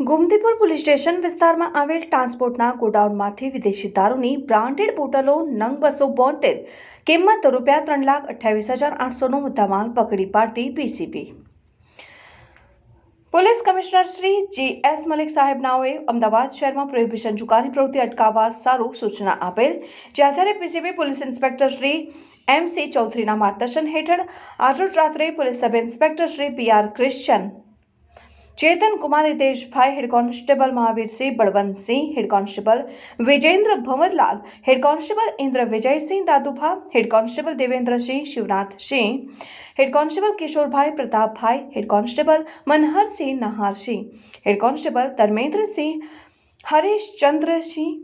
Gomtipur police station વિસ્તારમાં આવેલ ટ્રાન્સપોર્ટના ગોડાઉનમાંથી વિદેશી દારૂની બ્રાન્ડેડ બોટલો નંગ બસો બોતેર, કિંમત રૂપિયા ત્રણ લાખ અઠ્યાવીસ હજાર આઠસોનો મુદ્દામાલ પકડી પાડતી PCB. Police commissioner Shri G S Malik સાહેબ નાઓએ અમદાવાદ શહેરમાં પ્રોહિબિશન જુગારની પ્રવૃત્તિ અટકાવવા સારું સૂચના આપેલ. જે આધારે PCB police inspector Shri M C ચૌધરીના માર્ગદર્શન હેઠળ આજરોજ રાત્રે police sub inspector Shri P R Christian Chetan Kumar Hiteshbhai head constable Mahavirsinh Balwantsinh head constable Vijendra Bhanwarlal head constable Indra Vijaysinh Dadubha head constable Devendrasinh Shivnathsinh head constable Kishorbhai Pratapbhai head constable Manharsinh Naharsinh head constable Dharmendrasinh Harishchandrasinh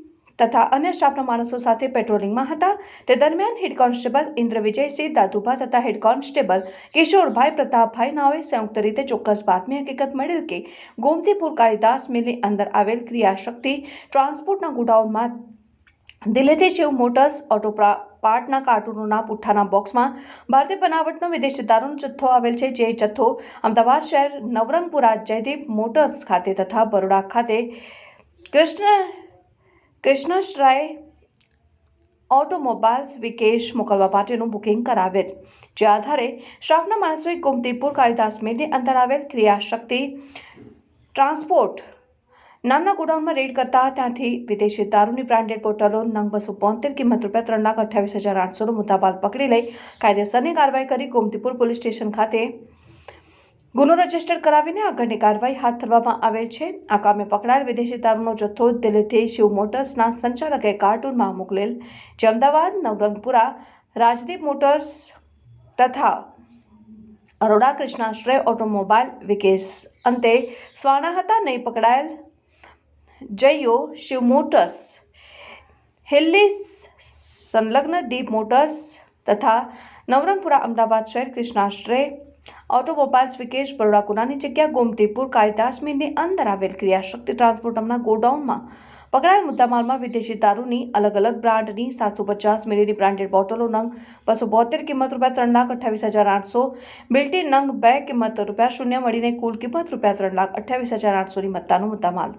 તથા અન્ય સ્ટાફના માણસો સાથે પેટ્રોલિંગમાં હતા. તે દરમિયાન head constable Indra Vijaysinh Dadubha તથા હેડ કોન્સ્ટેબલ કિશોરભાઈ પ્રતાપભાઈ નાઓએ સંયુક્ત રીતે ચોક્કસ બાતમી હકીકત મળેલ કે ગોમતીપુર કાળિદાસ મિલની અંદર આવેલ ક્રિયાશક્તિ ટ્રાન્સપોર્ટના ગોડાઉનમાં દિલ્હીથી શિવ મોટર્સ ઓટો પાર્ટના કાર્ટૂનોના પુઠ્ઠાના બોક્સમાં ભારતીય બનાવટનો વિદેશી દારૂનો જથ્થો આવેલ છે. જે જથ્થો અમદાવાદ શહેર નવરંગપુરા જયદીપ મોટર્સ ખાતે તથા બરોડા ખાતે કૃષ્ણ કૃષ્ણશરાય ઓટોમોબાઈલ્સ વિકેશ મોકલવા માટેનું બુકિંગ કરાવેલ, જે આધારે સ્ટાફના માણસોએ ગોમતીપુર કાળિદાસ મિલની અંતર આવેલ ક્રિયાશક્તિ ટ્રાન્સપોર્ટ નામના ગોડાઉનમાં રેડ કરતા ત્યાંથી વિદેશી દારૂની બ્રાન્ડેડ બોટલો, નંગ બસો બોતેર કિંમત રૂપિયા ત્રણ લાખ અઠ્યાવીસ હજાર આઠસોનો બાદ પકડી લઈ કાયદેસરની કાર્યવાહી કરી ગોમતીપુર પોલીસ સ્ટેશન ખાતે ગુનો રજિસ્ટર કરાવીને આગળની કાર્યવાહી હાથ ધરવામાં આવેલ છે. આ કામે પકડાયેલ વિદેશી દારૂનો જથ્થો દિલ્હીથી શિવ મોટર્સના સંચાલકે કાર્ટૂનમાં મોકલેલ. જે અમદાવાદ, નવરંગપુરા, રાજદીપ મોટર્સ તથા અરોડા કૃષ્ણાશ્રય ઓટોમોબાઈલ વિકેસ અંતે સ્વાણા હતા નહીં પકડાયેલ. જયો, શિવ મોટર્સ હિલ્લી સંલગ્ન દીપ મોટર્સ તથા નવરંગપુરા અમદાવાદ શહેર કૃષ્ણાશ્રય ઓટોમોબાઈલ્સ વિકેશ બરોડા ગુનાની જગ્યા ગોમતીપુર કાળિદાસ મિલની અંદર આવેલ ક્રિયાશક્તિ ટ્રાન્સપોર્ટમના ગોડાઉનમાં પકડાયેલ મુદ્દામાલમાં વિદેશી દારૂની અલગ અલગ બ્રાન્ડની સાતસો પચાસ મિલીની બ્રાન્ડેડ બોટલો નંગ બસો બોતેર કિંમત રૂપિયા ત્રણ લાખ અઠ્યાવીસ હજાર આઠસો બિલ્ટી નંગ બે કિંમત રૂપિયા શૂન્ય મળીને કુલ કિંમત રૂપિયા ત્રણ લાખ અઠ્યાવીસ હજાર આઠસોની મત્તાનો મુદ્દામાલ.